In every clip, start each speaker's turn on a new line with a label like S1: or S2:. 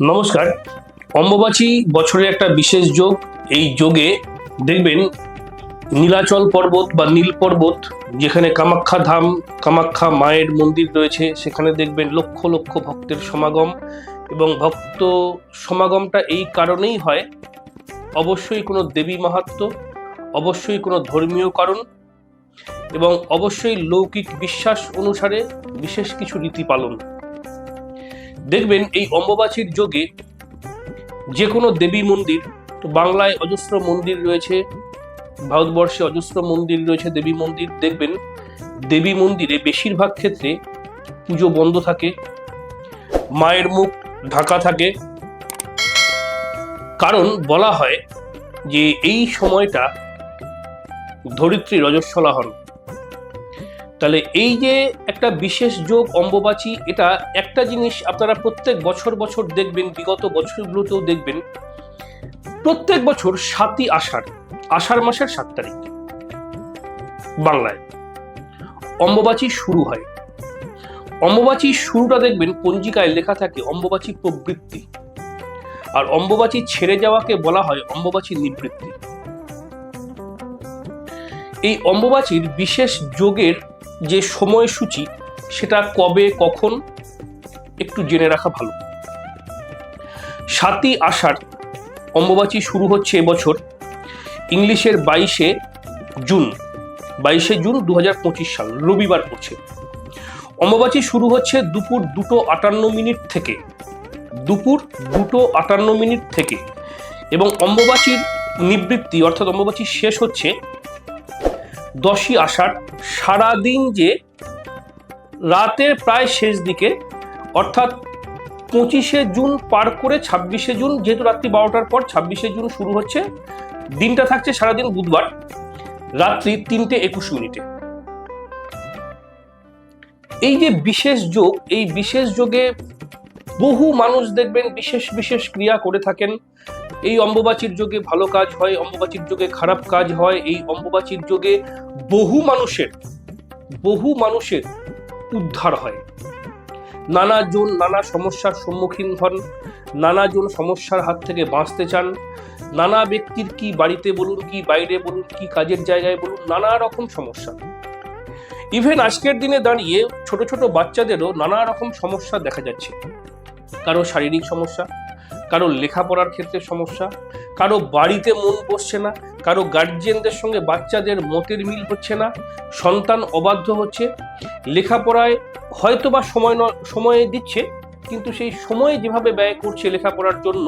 S1: নমস্কার। অম্বুবাচী বছরের একটা বিশেষ যোগ। এই যোগে দেখবেন নীলাচল পর্বত বা নীল পর্বত, যেখানে কামাখ্যা ধাম, কামাখ্যা মায়ের মন্দির রয়েছে, সেখানে দেখবেন লক্ষ লক্ষ ভক্তের সমাগম এবং ভক্ত সমাগমটা এই কারণেই হয়, অবশ্যই কোনো দেবী মাহাত্ম্য অবশ্যই কোনো ধর্মীয় কারণ এবং অবশ্যই লৌকিক বিশ্বাস অনুসারে বিশেষ কিছু রীতি পালন। দেখবেন এই অম্বুবাচীর যোগে যে কোনো দেবী মন্দির, তো বাংলায় অজস্র মন্দির রয়েছে, ভারতবর্ষে অজস্র মন্দির রয়েছে, দেবী মন্দির, দেখবেন দেবী মন্দিরে বেশিরভাগ ক্ষেত্রে পুজো বন্ধ থাকে, মায়ের মুখ ঢাকা থাকে। কারণ বলা হয় যে এই সময়টা ধরিত্রী রজস্বলা হন। তাহলে এই যে একটা বিশেষ যোগ অম্বুবাচী, এটা একটা জিনিস আপনারা প্রত্যেক বছর বছর দেখবেন, বিগত বছরগুলোতেও দেখবেন। প্রত্যেক বছর সাতই আষাঢ় আষাঢ় মাসের সাত তারিখ, বাংলায় অম্বুবাচী শুরু হয়। অম্বুবাচী শুরুটা দেখবেন, পঞ্জিকায় লেখা থাকে, অম্বুবাচী প্রবৃত্তি। আর অম্বুবাচী ছেড়ে যাওয়াকে বলা হয় অম্বুবাচী নিবৃত্তি। এই অম্বুবাচীর বিশেষ যোগের যে সময়সূচি, সেটা কবে, কখন, একটু জেনে রাখা ভালো। সাতই আষাঢ় অম্বুবাচী শুরু হচ্ছে এবছর ইংলিশের বাইশে জুন বাইশে জুন দু হাজার পঁচিশ সাল, রবিবার পড়ছে। অম্বুবাচী শুরু হচ্ছে দুপুর দুটো আটান্ন মিনিট থেকে, দুপুর দুটো আটান্ন মিনিট থেকে এবং অম্বুবাচীর নিবৃত্তি, অর্থাৎ অম্বুবাচী শেষ হচ্ছে দশই আষাঢ়, সারাদিন যে রাতের প্রায় শেষ দিকে, অর্থাৎ পঁচিশে জুন পার করে ছাব্বিশে জুন, যেহেতু রাত্রি বারোটার পর ছাব্বিশে জুন শুরু হচ্ছে, দিনটা থাকছে সারাদিন বুধবার, রাত্রি তিনটে একুশ মিনিটে। এই যে বিশেষ যোগ, এই বিশেষ যোগে বহু মানুষ দেখবেন বিশেষ বিশেষ ক্রিয়া করে থাকেন। এই অম্বুবাচীর যোগে ভালো কাজ হয়, অম্বুবাচীর যোগে খারাপ কাজ হয়, এই অম্বুবাচীর যোগে বহু মানুষের বহু মানুষের উদ্ধার হয়। নানাজন নানা সমস্যার সম্মুখীন হন, নানাজন সমস্যার হাত থেকে বাঁচতে চান, নানা ব্যক্তির কি বাড়িতে বলুন, কি বাইরে বলুন, কি কাজের জায়গায় বলুন, নানা রকম সমস্যা। ইভেন আজকের দিনে দাঁড়িয়ে ছোট ছোট বাচ্চাদেরও নানা রকম সমস্যা দেখা যাচ্ছে। কারও শারীরিক সমস্যা কারও লেখাপড়ার ক্ষেত্রে সমস্যা, কারও বাড়িতে মন বসছে না, কারও গার্জিয়ানদের সঙ্গে বাচ্চাদের মতের মিল হচ্ছে না, সন্তান অবাধ্য হচ্ছে, লেখাপড়ায় হয়তো বা সময় সময় দিচ্ছে, কিন্তু সেই সময় যেভাবে ব্যয় করছে লেখাপড়ার জন্য,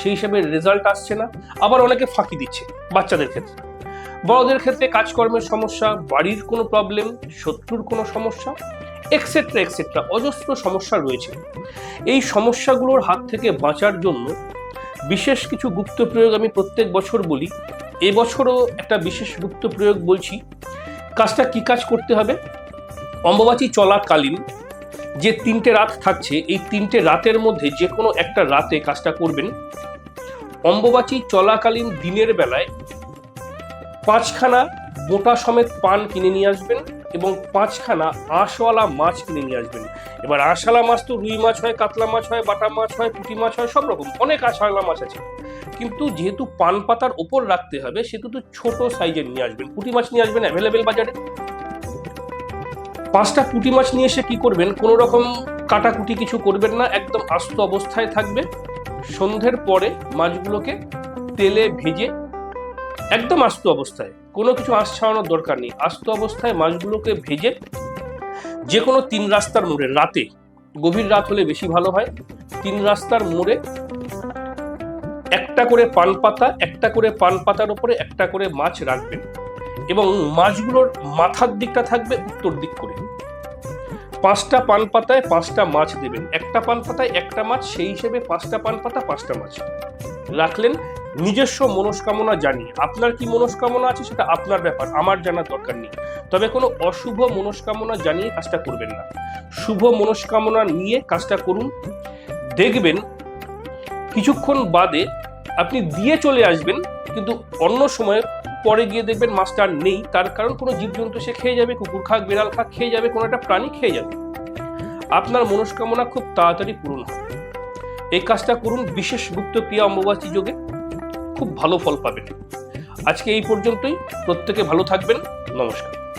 S1: সেই হিসাবে রেজাল্ট আসছে না, আবার অনেকে ফাঁকি দিচ্ছে বাচ্চাদের ক্ষেত্রে। বড়দের ক্ষেত্রে কাজকর্মের সমস্যা, বাড়ির কোনো প্রবলেম শত্রুর কোনো সমস্যা এক্সেট্রা এক্সেট্রা অজস্র সমস্যা রয়েছে। এই সমস্যাগুলোর হাত থেকে বাঁচার জন্য বিশেষ কিছু গুপ্ত প্রয়োগ আমি প্রত্যেক বছর বলি। এবছরও একটা বিশেষ গুপ্ত প্রয়োগ বলছি। কাজটা কি কাজ করতে হবে? অম্বুবাচী চলাকালীন যে তিনটে রাত থাকছে, এই তিনটে রাতের মধ্যে যে কোনো একটা রাতে কাজটা করবেন। অম্বুবাচী চলাকালীন দিনের বেলায় পাঁচখানা মোটা সমেত পান কিনে নিয়ে আসবেন। এবং পাঁচখানা আঁশওয়ালা মাছ কিনে নিয়ে আসবেন। এবার আঁশওয়ালা মাছ তো রুই মাছ হয়, কাতলা মাছ হয়, বাটা মাছ হয়, পুঁটি মাছ হয়, সব রকম। অনেক আঁশওয়ালা মাছ আছে। কিন্তু যেহেতু পান পাতার ওপর রাখতে হবে, সেহেতু তো ছোট সাইজের নিয়ে আসবেন। পুঁটি মাছ নিয়ে আসবেন অ্যাভেলেবেল বাজারে। পাঁচটা পুঁটি মাছ নিয়ে এসে কি করবেন? কোনো রকম কাটাকুটি কিছু করবেন না, একদম আস্ত অবস্থায় থাকবে। সন্ধ্যের পরে মাছগুলোকে তেলে ভেজে একদম আস্ত অবস্থায়। কোনো কিছু আঁশ ছাড়ানোর দরকার নেই। আস্ত অবস্থায় মাছগুলোকে ভেজে যে কোনো তিন রাস্তার মোড়ে, রাতে। গভীর রাত হলে বেশি ভালো হয়। তিন রাস্তার মোড়ে একটা করে পান পাতা, একটা করে পান পাতার উপরে একটা করে মাছ রাখবেন এবং মাছগুলোর মাথার দিকটা থাকবে উত্তর দিক করে। পাঁচটা পান পাতায় পাঁচটা মাছ দেবেন। একটা পান পাতায় একটা মাছ, সেই হিসেবে পাঁচটা পান পাতা, পাঁচটা মাছ। রাখলেন নিজস্ব মনস্কামনা জানিয়ে আপনার কি মনস্কামনা আছে সেটা আপনার ব্যাপার, আমার জানার দরকার নেই। তবে কোনো অশুভ মনস্কামনা জানিয়ে কাজটা করবেন না। শুভ মনস্কামনা নিয়ে কাজটা করুন। দেখবেন কিছুক্ষণ বাদে আপনি দিয়ে চলে আসবেন, কিন্তু অন্য সময় পরে গিয়ে দেখবেন মাছটা আর নেই। তার কারণ কোনো জীবজন্তু সে খেয়ে যাবে, কুকুর খাক, বিড়াল খাক, খেয়ে যাবে, কোনো একটা প্রাণী খেয়ে যাবে। আপনার মনস্কামনা খুব তাড়াতাড়ি পূরণ হবে। এই কাজটা করুন বিশেষ গুপ্ত ক্রিয়া অম্বুবাচী যোগে। খুব ভালো ফল পাবেন। আজকে এই পর্যন্তই। প্রত্যেকে ভালো থাকবেন। নমস্কার।